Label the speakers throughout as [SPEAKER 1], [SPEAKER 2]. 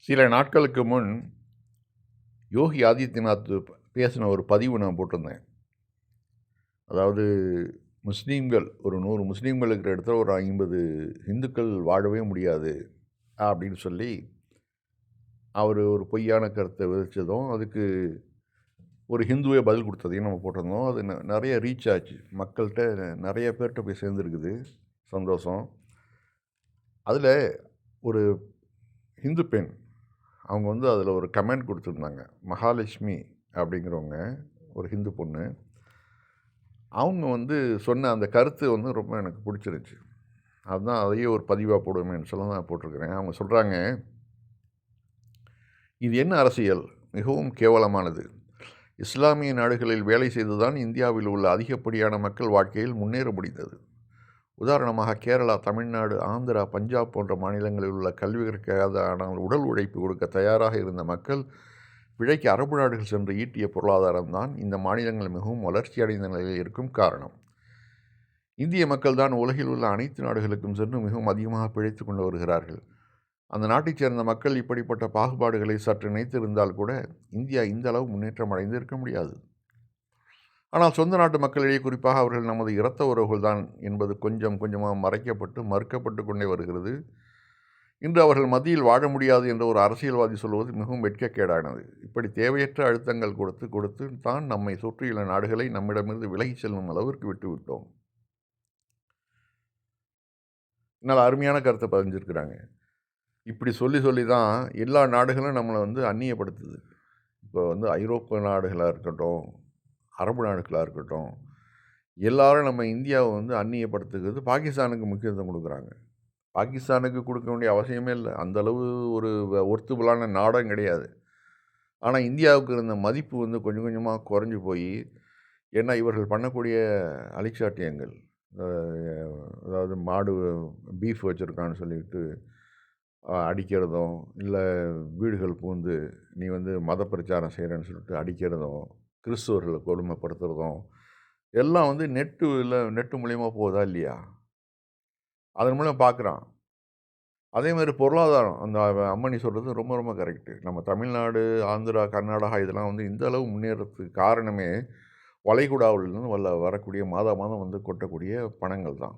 [SPEAKER 1] சில நாட்களுக்கு முன் யோகி ஆதித்யநாத் பேசின ஒரு பதிவு நான் போட்டிருந்தேன். அதாவது முஸ்லீம்கள் ஒரு நூறு முஸ்லீம்கள் இருக்கிற இடத்துல ஒரு ஐம்பது இந்துக்கள் வாழவே முடியாது அப்படின்னு சொல்லி அவர் ஒரு பொய்யான கருத்தை விதைச்சதும் அதுக்கு ஒரு ஹிந்துவே பதில் கொடுத்ததையும் நம்ம போட்டிருந்தோம். அது நிறைய ரீச் ஆச்சு. மக்கள்கிட்ட நிறைய பேர்கிட்ட போய் சேர்ந்துருக்குது. சந்தோஷம். அதில் ஒரு ஹிந்து பெண் அவங்க வந்து அதில் ஒரு கமெண்ட் கொடுத்துருந்தாங்க. மகாலட்சுமி அப்படிங்கிறவங்க ஒரு ஹிந்து பொண்ணு அவங்க வந்து சொன்ன அந்த கருத்து வந்து ரொம்ப எனக்கு பிடிச்சிருந்துச்சு அதுதான் அதையே ஒரு பதிவாக போடுவேன்னு சொல்ல நான் போட்டிருக்கிறேன். அவங்க சொல்கிறாங்க இது என்ன அரசியல்? மிகவும் கேவலமானது. இஸ்லாமிய நாடுகளில் வேலை செய்துதான் இந்தியாவில் உள்ள அதிகப்படியான மக்கள் வாழ்க்கையில் முன்னேற முடிந்தது. உதாரணமாக கேரளா தமிழ்நாடு ஆந்திரா பஞ்சாப் போன்ற மாநிலங்களில் உள்ள கல்வி ஆனால் உடல் உழைப்பு கொடுக்க தயாராக இருந்த மக்கள் பிழைக்கு அரபு நாடுகள் சென்று ஈட்டிய பொருளாதாரம்தான் இந்த மாநிலங்கள் மிகவும் வளர்ச்சி அடைந்த நிலையில் இருக்கும் காரணம். இந்திய மக்கள் தான் உலகில் உள்ள அனைத்து நாடுகளுக்கும் சென்று மிகவும் அதிகமாக பிழைத்து கொண்டு வருகிறார்கள். அந்த நாட்டைச் சேர்ந்த மக்கள் இப்படிப்பட்ட பாகுபாடுகளை சற்று நினைத்திருந்தால் கூட இந்தியா இந்த அளவு முன்னேற்றம் அடைந்து இருக்க முடியாது. ஆனால் சொந்த நாட்டு மக்களிடையே குறிப்பாக அவர்கள் நமது இரத்த உறவுகள் தான் என்பது கொஞ்சம் கொஞ்சமாக மறைக்கப்பட்டு மறுக்கப்பட்டு கொண்டே வருகிறது. இன்று அவர்கள் மத்தியில் வாழ முடியாது என்ற ஒரு அரசியல்வாதி சொல்வது மிகவும் வெட்கக்கேடானது. இப்படி தேவையற்ற அழுத்தங்கள் கொடுத்து கொடுத்து தான் நம்மை சுற்றியுள்ள நாடுகளை நம்மிடமிருந்து விலகி செல்லும் அளவிற்கு விட்டுவிட்டோம். நல்ல அருமையான கருத்தை பதிஞ்சிருக்கிறாங்க. இப்படி சொல்லி சொல்லி தான் எல்லா நாடுகளும் நம்மளை வந்து அந்நியப்படுத்துது. இப்போ வந்து ஐரோப்பிய நாடுகளாக இருக்கட்டும் அரபு நாடுகளாக இருக்கட்டும் எல்லாரும் நம்ம இந்தியாவை வந்து அந்நியப்படுத்துகிறது பாகிஸ்தானுக்கு முக்கியத்துவம் கொடுக்குறாங்க. பாகிஸ்தானுக்கு கொடுக்க வேண்டிய அவசியமே இல்லை. அந்த அளவு ஒரு ஒர்த்துபலான நாடும் கிடையாது. ஆனால் இந்தியாவுக்கு இருந்த மதிப்பு வந்து கொஞ்சம் கொஞ்சமாக குறைஞ்சி போய் ஏன்னா இவர்கள் பண்ணக்கூடிய அலிச்சாட்டியங்கள் அதாவது மாடு பீஃப் வச்சுருக்கான்னு சொல்லிட்டு அடிக்கிறதும் இல்லை வீடுகள் பூந்து நீ வந்து மத பிரச்சாரம் செய்கிறேன்னு சொல்லிட்டு அடிக்கிறதும் கிறிஸ்துவர்களை கொடுமைப்படுத்துறதும் எல்லாம் வந்து நெட்டு இல்லை நெட்டு மூலியமாக போகுதா இல்லையா? அதன் மூலம் பார்க்குறான் அதே மாதிரி பொருளாதாரம் அந்த அம்மணி சொல்கிறது ரொம்ப ரொம்ப கரெக்டு நம்ம தமிழ்நாடு ஆந்திரா கர்நாடகா இதெல்லாம் வந்து இந்த அளவு முன்னேறதுக்கு காரணமே வளைகுடாவிலிருந்து வல்ல வரக்கூடிய மாதா மாதம் வந்து கொட்டக்கூடிய பணங்கள் தான்.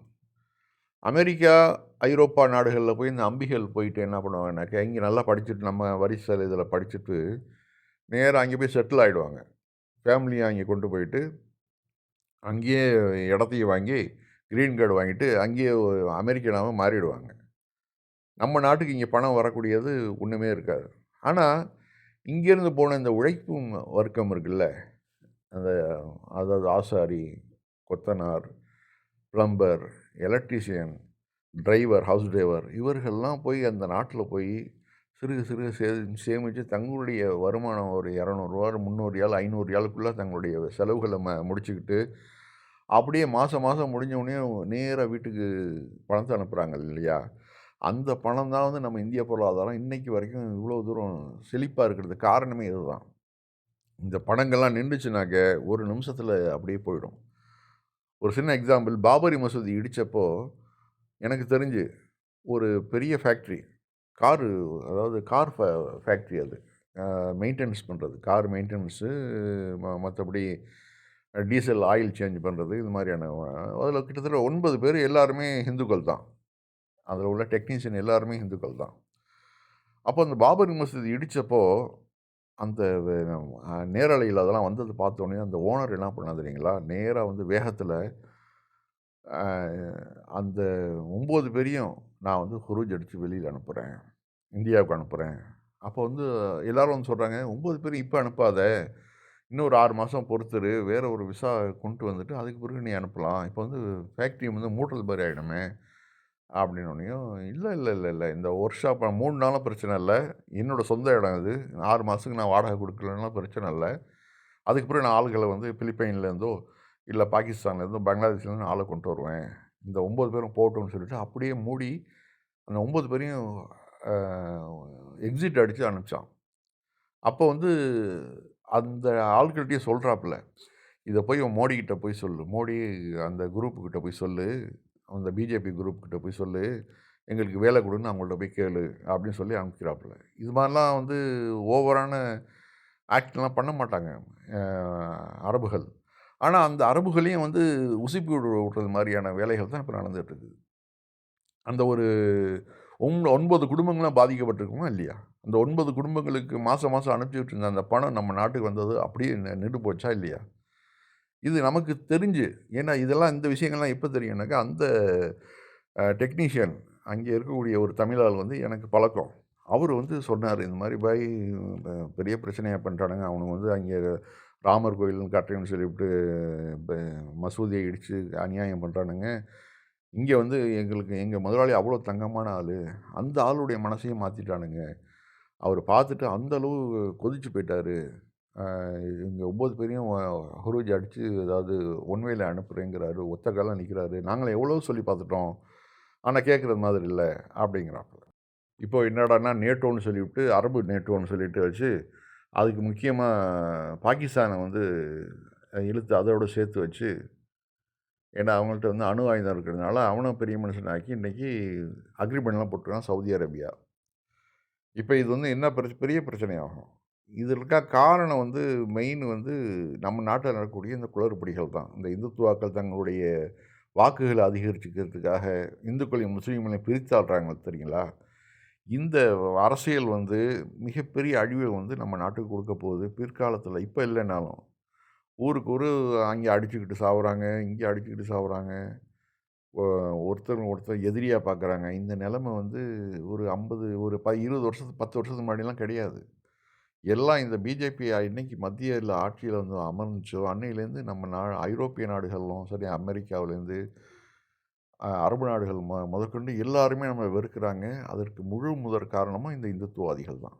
[SPEAKER 1] அமெரிக்கா ஐரோப்பா நாடுகளில் போய் இந்த அம்பிகள் போயிட்டு என்ன பண்ணுவாங்கன்னாக்கா இங்கே நல்லா படிச்சுட்டு நம்ம வரிசல் இதில் படிச்சுட்டு நேராக அங்கே போய் செட்டில் ஆகிடுவாங்க ஃபேமிலியை அங்கே கொண்டு போயிட்டு அங்கேயே இடத்தையும் வாங்கி க்ரீன் கார்டு வாங்கிட்டு அங்கேயே ஒரு அமெரிக்கனாக மாறிடுவாங்க. நம்ம நாட்டுக்கு இங்கே பணம் வரக்கூடியது ஒன்றுமே இருக்காது. ஆனால் இங்கேருந்து போன இந்த உழைப்பும் வர்க்கம் இருக்குல்ல அந்த அதாவது ஆசாரி கொத்தனார் plumber electrician driver house driver இவர்கள்லாம் போய் அந்த நாட்டில் போய் சிறுக சிறுக சே சேமித்து தங்களுடைய வருமானம் ஒரு இரநூறுவா முந்நூறு ரியால் ஐநூறு ரியாலுக்குள்ளே தங்களுடைய செலவுகளை ம முடிச்சுக்கிட்டு அப்படியே மாதம் மாதம் முடிஞ்சவுடனே நேராக வீட்டுக்கு பணத்தை அனுப்புகிறாங்க இல்லையா? அந்த பணம் தான் வந்து நம்ம இந்திய பொருளாதாரம் இன்றைக்கி வரைக்கும் இவ்வளோ தூரம் செழிப்பாக இருக்கிறது. காரணமே இதுதான். இந்த பணங்கள்லாம் நின்றுச்சுனாக்க ஒரு நிமிஷத்தில் அப்படியே போயிடும். ஒரு சின்ன எக்ஸாம்பிள் பாபரி மசூதி இடித்தப்போ எனக்கு தெரிஞ்சு ஒரு பெரிய ஃபேக்ட்ரி காரு அதாவது கார் ஃபேக்ட்ரி அது. மெயின்டெனன்ஸ் பண்ணுறது கார் மெயின்டெனன்ஸு மற்றபடி டீசல் ஆயில் சேஞ்ச் பண்ணுறது இது மாதிரியான அதில் கிட்டத்தட்ட ஒன்பது பேர் எல்லாருமே ஹிந்துக்கள் தான். அதில் உள்ள டெக்னீஷியன் எல்லாருமே ஹிந்துக்கள் தான். அப்போ அந்த பாபரி மசூதி இடித்தப்போ அந்த நேரலையில் அதெல்லாம் வந்தது பார்த்தோன்னே அந்த ஓனர் என்ன பண்ணா தெரியுங்களா? நேராக வந்து வேகத்தில் அந்த ஒம்பது பேரையும் நான் வந்து ஹுரூஜ் அடித்து வெளியில் அனுப்புகிறேன் இந்தியாவுக்கு அனுப்புகிறேன் அப்போ வந்து எல்லாரும் வந்து சொல்கிறாங்க ஒம்பது பேரும் இப்போ அனுப்பாத. இன்னும் ஒரு ஆறு மாதம் பொறுத்துரு. வேறு ஒரு விசா கொண்டு வந்துட்டு அதுக்கு பிறகு நீ அனுப்பலாம். இப்போ வந்து ஃபேக்ட்ரி வந்து மூட்டல் மாதிரி ஆகிடுமே அப்படின்னோடனையும் இல்லை இல்லை இல்லை இல்லை. இந்த ஒர்க் ஷாப் மூணு நாளும் பிரச்சனை இல்லை. என்னோடய சொந்த இடம் இது. ஆறு மாதத்துக்கு நான் வாடகை கொடுக்கலன்னா பிரச்சனை இல்லை. அதுக்கு பிறகு நான் ஆளுகளை வந்து பிலிப்பைன்லேருந்தோ இல்லை பாகிஸ்தான்லேருந்தோ பங்களாதேஷ்லேருந்து ஆளை கொண்டு வருவேன். இந்த ஒம்பது பேரும் போகட்டும்னு சொல்லிட்டு அப்படியே மூடி அந்த ஒம்பது பேரையும் எக்ஸிட் அடித்து அனுப்பிச்சான். அப்போ வந்து அந்த ஆட்கள்கிட்டயே சொல்கிறாப்புல இதை போய் மோடி மோடிக்கிட்ட போய் சொல்லு. மோடி அந்த குரூப்புக்கிட்ட போய் சொல்லு. அந்த பிஜேபி குரூப்புக்கிட்ட போய் சொல்லு. எங்களுக்கு வேலை கொடுன்னு அவங்கள்ட்ட போய் கேளு. அப்படின்னு சொல்லி அனுப்பிக்கிறாப்புல. இது மாதிரிலாம் வந்து ஓவரான ஆக்ட்லாம் பண்ண மாட்டாங்க அரபுகள். ஆனால் அந்த அரபுகளையும் வந்து உசுப்பி விடு விடுறது மாதிரியான வேலைகள் தான் இப்போ நடந்துகிட்ருக்குது இருக்குது. அந்த ஒரு ஒன்பது குடும்பங்களும் பாதிக்கப்பட்டிருக்குமா இல்லையா? அந்த ஒன்பது குடும்பங்களுக்கு மாதம் மாதம் அனுப்பிச்சிட்டு இருந்த அந்த பணம் நம்ம நாட்டுக்கு வந்தது அப்படியே நின்று போச்சா இல்லையா? இது நமக்கு தெரிஞ்சு ஏன்னா இதெல்லாம் இந்த விஷயங்கள்லாம் எப்போ தெரியும்னாக்கா அந்த டெக்னீஷியன் அங்கே இருக்கக்கூடிய ஒரு தமிழால் வந்து எனக்கு பழக்கம். அவர் வந்து சொன்னார் இந்த மாதிரி பாய் பெரிய பிரச்சனையாக பண்ணுறானுங்க அவனுங்க வந்து அங்கே ராமர் கோயில் கட்டுறேன்னு சொல்லிவிட்டு இப்போ மசூதியை இடித்து அநியாயம் பண்ணுறானுங்க இங்கே வந்து எங்களுக்கு எங்கள் முதலாளி அவ்வளோ தங்கமான ஆள். அந்த ஆளுடைய மனசையும் மாற்றிட்டானுங்க அவர் பார்த்துட்டு அந்தளவு கொதிச்சு போயிட்டாரு. இங்கே ஒம்பது பேரையும் ஹுரூஜ் அடித்து ஏதாவது ஒன்வேயில் அனுப்புகிறேங்கிறாரு ஒத்த காலம் நிற்கிறாரு நாங்கள் எவ்வளோ சொல்லி பார்த்துட்டோம். ஆனால் கேட்குறது மாதிரி இல்லை அப்படிங்கிறாப்புல. இப்போ என்னடான்னா நேட்டோன்னு சொல்லிவிட்டு அரபு நேட்டோன்னு சொல்லிட்டு வச்சு அதுக்கு முக்கியமாக பாகிஸ்தானை வந்து இழுத்து அதோட சேர்த்து வச்சு ஏன்னா அவங்கள்ட்ட வந்து அணு ஆயுதம் இருக்கிறதுனால அவனும் பெரிய மனுஷனாக்கி இன்றைக்கி அக்ரிமெண்ட்லாம் போட்டுருக்கான் சவுதி அரேபியா. இப்போ இது வந்து என்ன பிரச்ச பெரிய பிரச்சனையாகும்? இதில் காரணம் வந்து மெயின் வந்து நம்ம நாட்டில் நடக்கக்கூடிய இந்த குளறுபடிகள் தான். இந்த இந்துத்துவாக்கள் தங்களுடைய வாக்குகளை அதிகரிச்சுக்கிறதுக்காக இந்துக்களையும் முஸ்லீம்களையும் பிரித்தாடுறாங்க தெரியுங்களா? இந்த அரசியல் வந்து மிகப்பெரிய அழிவை வந்து நம்ம நாட்டுக்கு கொடுக்க போகுது. பிற்காலத்தில் இப்போ இல்லைனாலும். ஊருக்கு ஒரு அங்கே அடிச்சுக்கிட்டு சாகுறாங்க இங்கே அடிச்சுக்கிட்டு சாவுறாங்க. ஒருத்தர் ஒருத்தர் எதிரியாக பார்க்குறாங்க இந்த நிலமை வந்து ஒரு ஐம்பது ஒரு ப இருபது வருஷத்துக்கு பத்து வருஷத்துக்கு முன்னாடிலாம் கிடையாது. எல்லாம் இந்த பிஜேபி இன்னைக்கு மத்தியில் ஆட்சியில் வந்து அமர்ந்துச்சோ அன்னையிலேருந்து நம்ம நா ஐரோப்பிய நாடுகளிலும் சரி அமெரிக்காவிலேருந்து அரபு நாடுகள் மொ முதற்கொண்டு எல்லாருமே நம்ம வெறுக்கிறாங்க. அதற்கு முழு முதற் காரணமும் இந்த இந்துத்துவாதிகள் தான்